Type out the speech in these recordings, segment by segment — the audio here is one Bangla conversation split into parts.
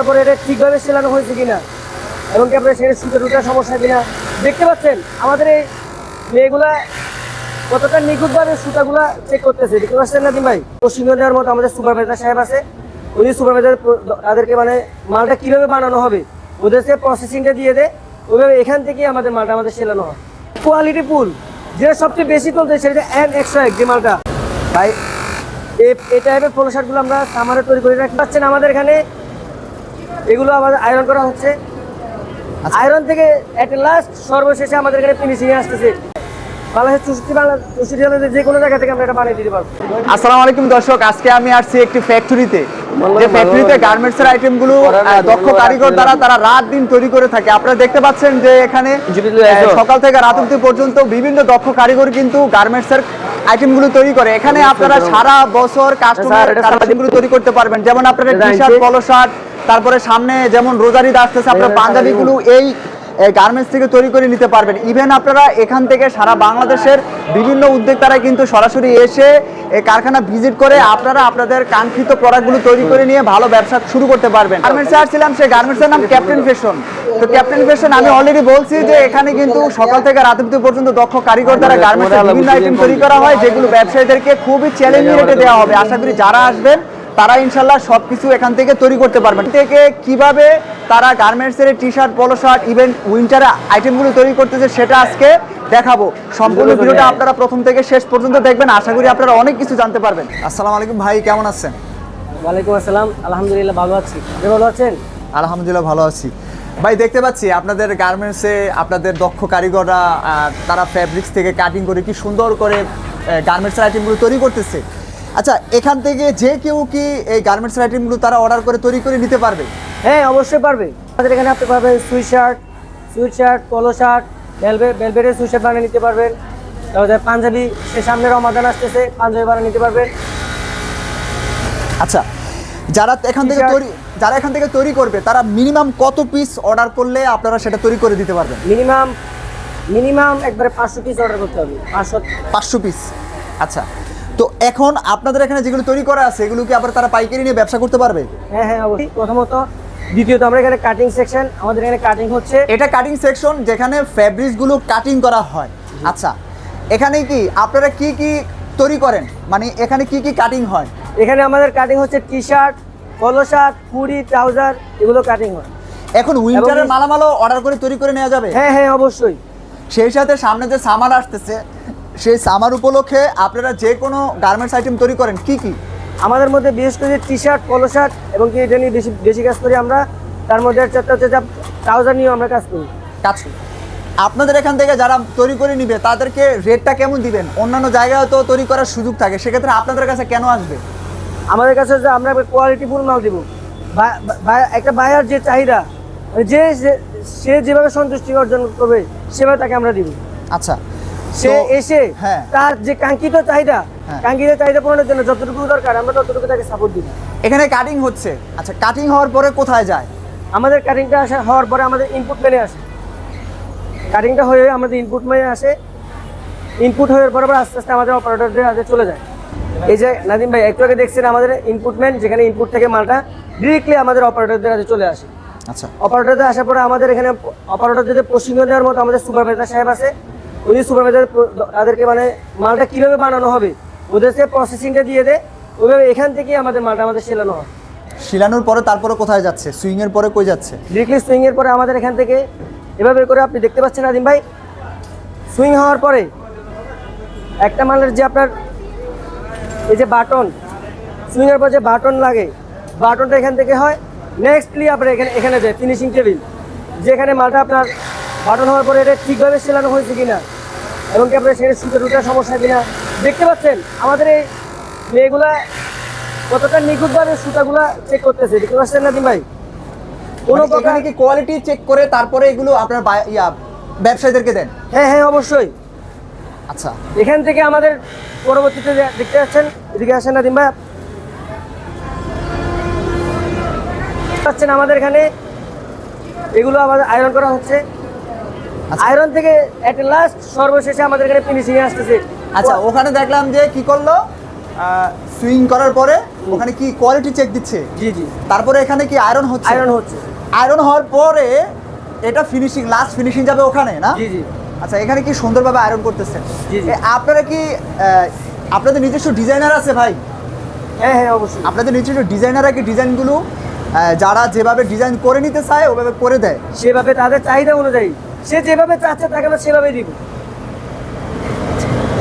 হওয়ার পরে এটা ঠিকভাবে সেলানো হয়েছে কিনা? এবং কি আপনার সেখানে সুতো টুটার সমস্যা কিনা? দেখতে পাচ্ছেন, আমাদের এই মেয়েগুলা কতটা নিখুঁতভাবে সুতাগুলা চেক করতেছে, দেখতে পাচ্ছেন না ভাই প্রশিক্ষণ দেওয়ার মতো আমাদের সুপারভাইজার সাহেব আছে। উনি সুপারভাইজার তাদেরকে মানে মালটা কীভাবে বানানো হবে ওদেরকে প্রসেসিংটা দিয়ে দেয়, ওইভাবে এখান থেকেই আমাদের মালটা আমাদের সেলানো হয়। কোয়ালিটি ফুল যেটা সবচেয়ে বেশি চলছে সেটা এন একশো এক যে মালটা। ভাই এই টাইপের পোলো শার্টগুলো আমরা সামারে তৈরি করে রাখতে পারছেন আমাদের এখানে এগুলো আমাদের আয়রন করা হচ্ছে। আয়রন থেকে এট লাস্ট সর্বশেষে আমাদের এখানে ফিনিশিং আসতেছে। বাংলাদেশের চৌষট্টি বাংলা চৌষট্টি জেলাতে যে কোনো জায়গা থেকে আমরা এটা বানিয়ে দিতে পারব। আসসালামু আলাইকুম দর্শক আজকে আমি আসছি একটি ফ্যাক্টরিতে যে ফ্যাক্টরিতে গার্মেন্টস এর আইটেমগুলো দক্ষ কারিগর দ্বারা তারা রাত দিন তৈরি করে থাকে। আপনারা দেখতে পাচ্ছেন যে এখানে সকাল থেকে রাত অবধি পর্যন্ত বিভিন্ন দক্ষ কারিগর কিন্তু গার্মেন্টস এর আইটেমগুলো তৈরি করে। এখানে আপনারা সারা বছর কাস্টমার কালেকশনগুলো তৈরি করতে পারবেন। যেমন আপনারা টি শার্ট পলো শার্ট তারপরে সামনে যেমন রোজারি আসতেছে আপনার পাঞ্জাবি গুলো এই গার্মেন্টস থেকে তৈরি করে নিতে পারবেন। ইভেন আপনারা এখান থেকে সারা বাংলাদেশের বিভিন্ন উদ্যোক্তারা কিন্তু সরাসরি এসে কারখানা ভিজিট করে আপনারা আপনাদের কাঙ্ক্ষিত প্রোডাক্টগুলো তৈরি করে নিয়ে ভালো ব্যবসা শুরু করতে পারবেন। গার্মেন্টসে আসছিলাম সেই গার্মেন্টসের নাম ক্যাপ্টেন ফ্যাশন তো ক্যাপ্টেন ফ্যাশন আমি অলরেডি বলছি যে এখানে কিন্তু সকাল থেকে রাত অবধি পর্যন্ত দক্ষ কারিগর দ্বারা গার্মেন্টসের বিভিন্ন আইটেম তৈরি করা হয় যেগুলো ব্যবসায়ীদেরকে খুবই চ্যালেঞ্জিং রেটে দেওয়া হবে। আশা করি যারা আসবেন তারা ইনশাল্লাহ সবকিছু এখান থেকে তৈরি করতে পারবেন। থেকে কীভাবে তারা গার্মেন্টসের T shirt polo shirt even winter আইটেমগুলো তৈরি করতেছে সেটা আজকে দেখাবো। সম্পূর্ণ ভিডিওটা আপনারা প্রথম থেকে শেষ পর্যন্ত দেখবেন। আশা করি আপনারা অনেক কিছু জানতে পারবেন। আসসালামু আলাইকুম ভাই কেমন আছেন? ওয়ালাইকুম আসসালাম। আলহামদুলিল্লাহ ভালো আছি। আপনি ভালো আছেন? আলহামদুলিল্লাহ ভালো আছি। ভাই দেখতে পাচ্ছি আপনাদের গার্মেন্টসে আপনাদের দক্ষ কারিগররা তারা ফ্যাব্রিক্স থেকে কাটিং করে কি সুন্দর করে গার্মেন্টসের আইটেমগুলো তৈরি করতেছে। আচ্ছা এখান থেকে যে কেউ কি এই গার্মেন্টসের আইটেমগুলো তারা অর্ডার করে তৈরি করে নিতে পারবে? হ্যাঁ অবশ্যই পারবে। আমাদের এখানে আপনি পাবেন sweatshirt sweatshirt polo shirt velvet ভেলভেটের sweatshirt বানিয়ে নিতে পারবেন। তারপরে পাঞ্জাবি সে সামনে রমাদান আসতেছে পাঞ্জাবি বানিয়ে নিতে পারবেন। আচ্ছা যারা এখান থেকে তৈরি যারা এখান থেকে তৈরি করবে তারা মিনিমাম কত পিস অর্ডার করলে আপনারা সেটা তৈরি করে দিতে পারবেন? মিনিমাম মিনিমাম একবারে পাঁচশো পিস অর্ডার করতে হবে। পাঁচশো পাঁচশো পিস আচ্ছা তো এখন আপনাদের এখানে যেগুলো তৈরি করা আছে এগুলো কি আবার তারা পাইকারি নিয়ে ব্যবসা করতে পারবে? হ্যাঁ হ্যাঁ অবশ্যই। প্রথমত দ্বিতীয়ত আমরা এখানে কাটিং সেকশন আমাদের এখানে কাটিং হচ্ছে। এটা কাটিং সেকশন যেখানে ফ্যাব্রিক্সগুলো কাটিং করা হয়। আচ্ছা এখানে কি আপনারা কি কি তৈরি করেন? মানে এখানে কি কি কাটিং হয়? এখানে আমাদের কাটিং হচ্ছে T shirt polo shirt hoodie trouser এগুলো কাটিং হয়। এখন উইন্টারের মালামালও অর্ডার করে তৈরি করে নেওয়া যাবে? হ্যাঁ হ্যাঁ অবশ্যই। সেই সাথে সামনে যে সামার আসতেছে সেই সামার উপলক্ষে আপনারা যে কোনো গার্মেন্টস আইটেম তৈরি করেন কি কি? আমাদের মধ্যে বিশেষ করে টি শার্ট পলো শার্ট এবং কি এটা নিয়ে বেশি বেশি কাজ করি আমরা। তার মধ্যে চারটা হচ্ছে যা ট্রাউজার নিয়েও আমরা কাজ করি। কাজ করি। আপনাদের এখান থেকে যারা তৈরি করে নিবে তাদেরকে রেটটা কেমন দিবেন? অন্যান্য জায়গায় তো তৈরি করার সুযোগ থাকে সেক্ষেত্রে আপনাদের কাছে কেন আসবে? আমাদের কাছে যে আমরা কোয়ালিটি ফুল মাল দিব। একটা বায়ার যে চাহিদা মানে যে- সে যেভাবে সন্তুষ্টি অর্জন করবে সেভাবে তাকে আমরা দিব। আচ্ছা। সে এসে হ্যাঁ। তার যে কাঙ্ক্ষিত চাহিদা হ্যাঁ। কাঙ্ক্ষিত চাহিদা পূরণের জন্য যতটুকু দরকার আমরা ততটুকু তাকে সাপোর্ট দিই এখানে কাটিং হচ্ছে। আচ্ছা কাটিং হওয়ার পরে কোথায় যায়? আমাদের কাটিংটা আসা হওয়ার পরে আমাদের ইনপুট মেনে আসে। কাটিংটা হয়ে আমাদের ইনপুট মেনে আসে। ইনপুট হওয়ার পরে আস্তে আস্তে আমাদের অপারেটরদের হাতে চলে যায়। এই যে নাদিম ভাই একটু আগে দেখছেন আমাদের ইনপুটমেন্ট যেখানে ইনপুট থেকে মালটা ডিরেক্টলি আমাদের অপারেটরদের হাতে চলে আসে। আচ্ছা। অপারেটরদের আসার পরে আমাদের এখানে অপারেটরদের প্রশিক্ষণ দেওয়ার মতো আমাদের সুপারভাইজার সাহেব আছে। উনি সুপারভাইজার তাদেরকে মানে মালটা কীভাবে বানানো হবে? ওদেরকে প্রসেসিংটা দিয়ে দেয় ওইভাবে এখান থেকেই আমাদের মালটা আমাদের সেলানো হয়। শিলানোর পরে তারপরে কোথায় যাচ্ছে? সুইং এর পরে কই যাচ্ছে? ডিরেক্টলি সুইং এর পরে আমাদের এখান থেকে এভাবে করে আপনি দেখতে পাচ্ছেন আদিম ভাই সুইং হওয়ার পরে একটা মালের যে আপনার এই যে বাটন সুইং এর পর যে বাটন লাগে বাটনটা এখান থেকে হয় নেক্সটলি আপনার এখানে এখানে যায় ফিনিশিং টেবিল যেখানে মালটা আপনার বাটন হওয়ার পরে এটা ঠিকভাবে সেলানো হয়েছে কিনা? এবং কি আপনার সেখানে সুতো টুটার সমস্যা কিনা? দেখতে পাচ্ছেন আমাদের এই মেয়েগুলা কতটা নিখুঁতভাবে সুতাগুলা চেক করতেছে দেখতে পাচ্ছেন না ভাই? কোনো মানে প্রকার কি কোয়ালিটি চেক করে তারপরে এগুলো আপনার ইয়া ব্যবসায়ীদেরকে দেন? হ্যাঁ হ্যাঁ অবশ্যই। আচ্ছা। এখান থেকে আমাদের পরবর্তীতে দেখতে পাচ্ছেন এদিকে আসেন না দিনবা পাচ্ছেন আমাদের এখানে এগুলো আমাদের আয়রন করা হচ্ছে। আয়রন থেকে এট লাস্ট সর্বশেষে আমাদের এখানে ফিনিশিং আসতেছে। আচ্ছা ওখানে দেখলাম যে কি করল? সুইং করার পরে ওখানে কি কোয়ালিটি চেক দিচ্ছে? জি জি। তারপরে এখানে কি আয়রন হচ্ছে? আয়রন হচ্ছে। আয়রন হওয়ার পরে এটা ফিনিশিং লাস্ট ফিনিশিং যাবে ওখানে না? জি জি। আচ্ছা এখানে কি সুন্দরভাবে আয়রন করতেছেন? জি, জি। আপনারা কি আপনাদের নিজস্ব ডিজাইনার আছে ভাই? হ্যাঁ হ্যাঁ অবশ্যই। আপনাদের নিজস্ব ডিজাইনাররা কি ডিজাইনগুলো যারা যেভাবে ডিজাইন করে নিতে চায় ওভাবে করে দেয়? সেভাবে তাদের চাহিদা অনুযায়ী। সে যেভাবে চাচ্ছে তাকে আমরা সেভাবেই দিব।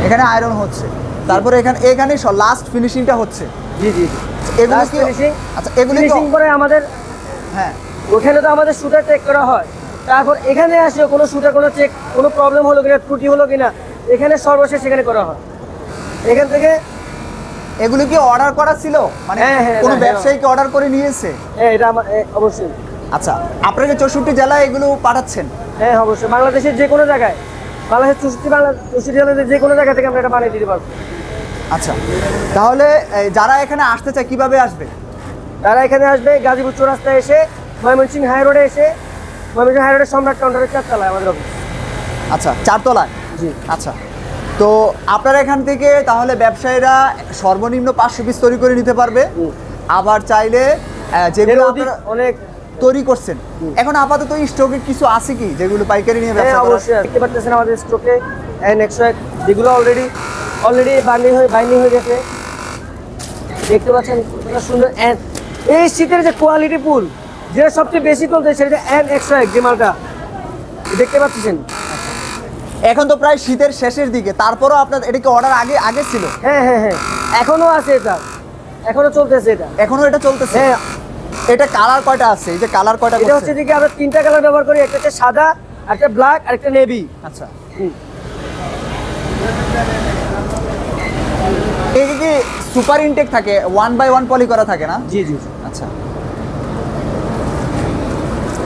এখানে আয়রন হচ্ছে। তারপরে এখানে এখানে লাস্ট ফিনিশিংটা হচ্ছে। জি জি এগুলো Last কি আচ্ছা এগুলো কি ফিনিশিং করে আমাদের হ্যাঁ। ওখানে তো আমাদের শুটার চেক করা হয়। তারপর এখানে আসে কোনো শুটার কোনো চেক কোনো প্রবলেম হলো কিনা ত্রুটি হলো কিনা এখানে সর্বশেষ এখানে করা হয়। এখান থেকে এগুলো কি অর্ডার করা ছিল? মানে হ্যাঁ, হ্যাঁ, কোনো হ্যাঁ, ব্যবসায়ীকে অর্ডার করে নিয়েছে? হ্যাঁ এটা আমার অবশ্যই। আচ্ছা আপনারা চৌষট্টি জেলায় এগুলো পাঠাচ্ছেন। হ্যাঁ অবশ্যই। বাংলাদেশের যে কোনো জায়গায় বাংলাদেশের চৌষট্টি বাংলা চৌষট্টি জেলার যে কোনো জায়গা থেকে আমরা এটা বানিয়ে দিতে পারব। আচ্ছা তাহলে যারা এখানে আসতে চায় কীভাবে আসবে? তারা এখানে আসবে গাজীপুর চৌরাস্তায় এসে ময়মনসিংহ হাই রোডে এসে ময়মনসিংহ হাই রোডের সম্রাট কাউন্টারের চারতলায় আমাদের অফিস আচ্ছা চারতলায়? জি। আচ্ছা তো আপনারা এখান থেকে তাহলে ব্যবসায়ীরা সর্বনিম্ন পাঁচশো পিস তৈরি করে নিতে পারবে। আবার চাইলে যেগুলো অনেক তৈরি করছেন। এখন আপাতত স্টকে কিছু আছে কি যেগুলো পাইকারি নিয়ে হ্যাঁ ব্যবসা অবশ্যই দেখতে পাচ্ছেন আমাদের স্টকে এন একশো এক যেগুলো অলরেডি অলরেডি বাইন্ডিং হয়ে বাইন্ডিং হয়ে গেছে। দেখতে পাচ্ছেন কতটা সুন্দর এই শীতের যে কোয়ালিটি ফুল যেটা সবচেয়ে বেশি চলছে সেটা এন একশো এক যে মালটা। দেখতে পাচ্ছেন? এখন তো প্রায় শীতের শেষের দিকে তারপরও আপনার এটা কি অর্ডার আগে আগে ছিল? হ্যাঁ হ্যাঁ হ্যাঁ। এখনও আছে এটা। এখনও চলতেছে এটা। এখনও এটা চলতেছে? হ্যাঁ এটা কালার কয়টা আছে? এই যে কালার কয়টা এটা হচ্ছে যে আমরা তিনটা কালার ব্যবহার করি একটা হচ্ছে সাদা একটা ব্ল্যাক আর একটা নেভি। আচ্ছা। কি সুপার ইনটেক থাকে ওয়ান বাই ওয়ান পলি করা থাকে না? জি জি আচ্ছা।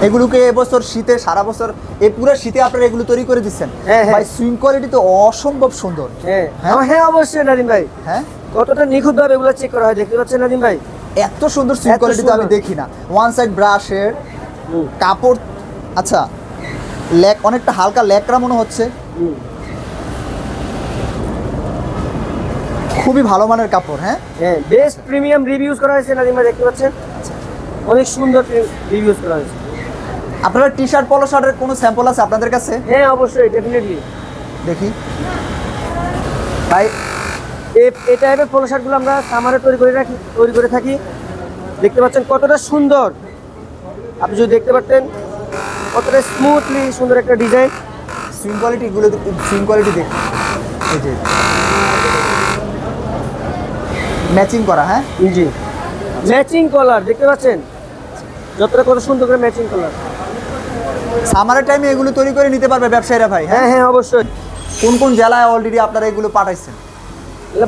এগুলোকে এবছর শীতে সারা বছর এই পুরো শীতে আপনারা এগুলো তৈরি করে দিচ্ছেন। হ্যাঁ, হ্যাঁ। ভাই সুইং কোয়ালিটি তো অসম্ভব সুন্দর। হ্যাঁ। হ্যাঁ? হ্যাঁ অবশ্যই নাদিম ভাই। হ্যাঁ? কতটা নিখুঁত ভাবে এগুলো চেক করা হয় দেখতে পাচ্ছেন নাদিম ভাই? এত সুন্দর সুইং কোয়ালিটি তো আমি দেখি না। ওয়ান সাইড ব্রাশের কাপড় আচ্ছা লেক অনেকটা হালকা লেকরা মনে হচ্ছে। খুবই ভালো মানের কাপড় হ্যাঁ? হ্যাঁ বেস্ট প্রিমিয়াম রিভিউজ করা হয়েছে নাদিম ভাই দেখতে পাচ্ছেন? অনেক সুন্দর রিভিউজ করা হয়েছে। আপনারা টি শার্ট পলো শার্টের কোনো স্যাম্পল আছে আপনাদের কাছে? হ্যাঁ অবশ্যই ডেফিনেটলি দেখি। ভাই এই টাইপের পোলো শার্টগুলো আমরা সামারে তৈরি করে রাখি তৈরি করে থাকি। দেখতে পাচ্ছেন কতটা সুন্দর। আপনি যদি দেখতে পারতেন কতটা স্মুথলি সুন্দর একটা ডিজাইন সুইং কোয়ালিটি গুলো সুইং কোয়ালিটি দেখি এই যে। ম্যাচিং করা হ্যাঁ? জি ম্যাচিং কলার দেখতে পাচ্ছেন? যতটা কত সুন্দর করে ম্যাচিং কলার সামারের টাইমে এগুলো তৈরি করে নিতে পারবে ব্যবসায়ীরা ভাই হ্যাঁ? হ্যাঁ হ্যাঁ অবশ্যই। কোন কোন জেলায় অলরেডি আপনারা এগুলো পাঠাইছেন?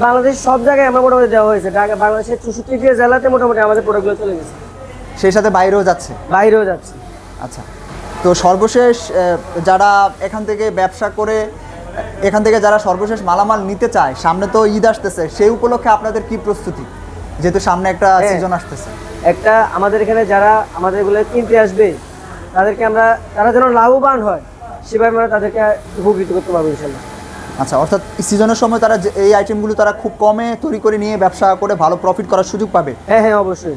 বাংলাদেশ সব জায়গায় আমরা মোটামুটি দেওয়া হয়েছে। ঢাকা বাংলাদেশের চৌষট্টি জেলাতে মোটামুটি আমাদের প্রোডাক্টগুলো চলে গেছে। সেই সাথে বাইরেও যাচ্ছে? বাইরেও যাচ্ছে। আচ্ছা। তো সর্বশেষ যারা এখান থেকে ব্যবসা করে এখান থেকে যারা সর্বশেষ মালামাল নিতে চায় সামনে তো ঈদ আসতেছে সেই উপলক্ষে আপনাদের কি প্রস্তুতি? যেহেতু সামনে একটা হ্যাঁ। সিজন আসতেছে। একটা আমাদের এখানে যারা আমাদের এগুলো কিনতে আসবে তাদেরকে আমরা তারা যেন লাভবান হয় সেভাবে আমরা তাদেরকে উপকৃত করতে পারব ইনশাল্লাহ আচ্ছা অর্থাৎ সিজনের সময় তারা যে- এই আইটেমগুলো তারা খুব কমে তৈরি করে নিয়ে ব্যবসা করে ভালো প্রফিট করার সুযোগ পাবে। হ্যাঁ হ্যাঁ অবশ্যই।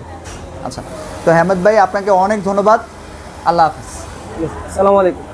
আচ্ছা তো হেমদ ভাই আপনাকে অনেক ধন্যবাদ। আল্লাহ হাফিজ। আসসালামু আলাইকুম।